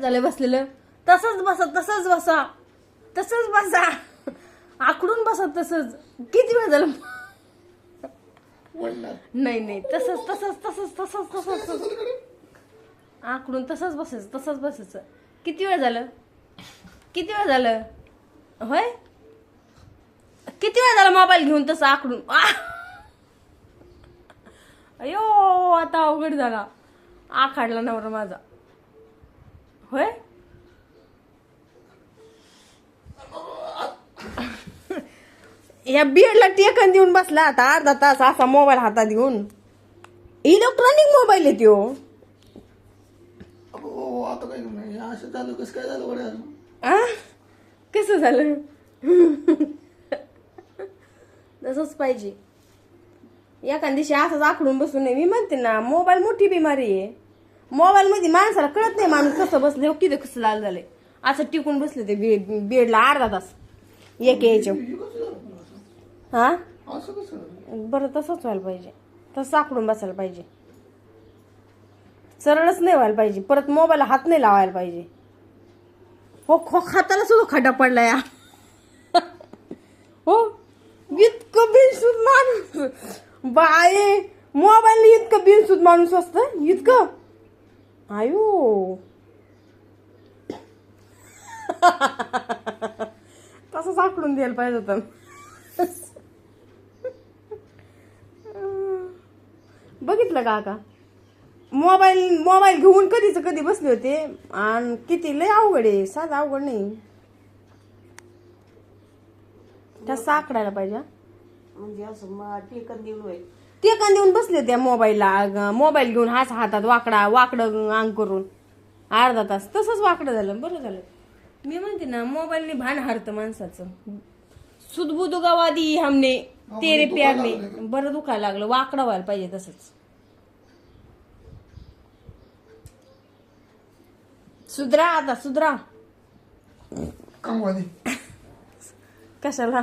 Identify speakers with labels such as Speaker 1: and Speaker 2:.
Speaker 1: झालं बसलेलं. तसंच बसा तसंच बसा. तसंच बसा. आकडून बसा तसंच. किती वेळ झालं? नाही नाही. तसंच तसंच तसंच तसंच तसंच आकडून तसंच बसायचं तसंच बसायचं. किती वेळ झालं? किती वेळ झालं? होय? किती वेळ झाला मोबाईल घेऊन तसं आकडून आ! अयो आता अवघड झाला. आखाडला नवरा माझा. होय? या बियडला टेकन देऊन बसला आता अर्धा तास असा मोबाईल हातात घेऊन. इलेक्ट्रॉनिक मोबाईल आहे त्यो
Speaker 2: अहो आता काय नाही असं झालं कसं काय झालं वड्या
Speaker 1: आ? कसं झालं? तसंच पाहिजे. एखाद दिवशी असंच आखडून बसून नये मी म्हणते ना मोबाईल मोठी बिमारी आहे. मोबाईल मध्ये माणसाला कळत नाही माणूस कसं बसले किती कसं लाल झालंय. असं टिकून बसले ते बे- बेडला अर्धा तास. एक यायचे.
Speaker 2: हा?
Speaker 1: बरं तसंच व्हायला पाहिजे. तसं आकडून बसायला पाहिजे. सरळच नाही व्हायला पाहिजे. परत मोबाईल हात नाही लावायला पाहिजे. हो खो हाताला सुद्धा खड्डा पडला या. हो? इतकं बिनसूद माणूस. बाये मोबाईल इतकं बिनसूद माणूस असतं. इतकं? आयो. तसंच आकडून द्यायला पाहिजे होतं. बघितलं का का मोबाईल मोबाईल घेऊन कधीच कधी बसले होते. आणि किती लय अवघड आहे. साधं अवघड नाही. त्या साकडायला पाहिजे
Speaker 3: म्हणजे असं मग टेकन देऊन होय.
Speaker 1: ते का देऊन बसले त्या मोबाईलला. मोबाईल घेऊन हाच हातात वाकडा वाकडं अंग करून. अर्धा तास तसंच वाकडं झालं बरं झालं. मी म्हणते ना मोबाईलने भान हारतं माणसाचं. सुदबुदू गवादी हमने तेरे प्यारने. बरं दुखायला लागलं वाकडं व्हायला पाहिजे तसंच. सुधरा आता सुधरा. कशाला.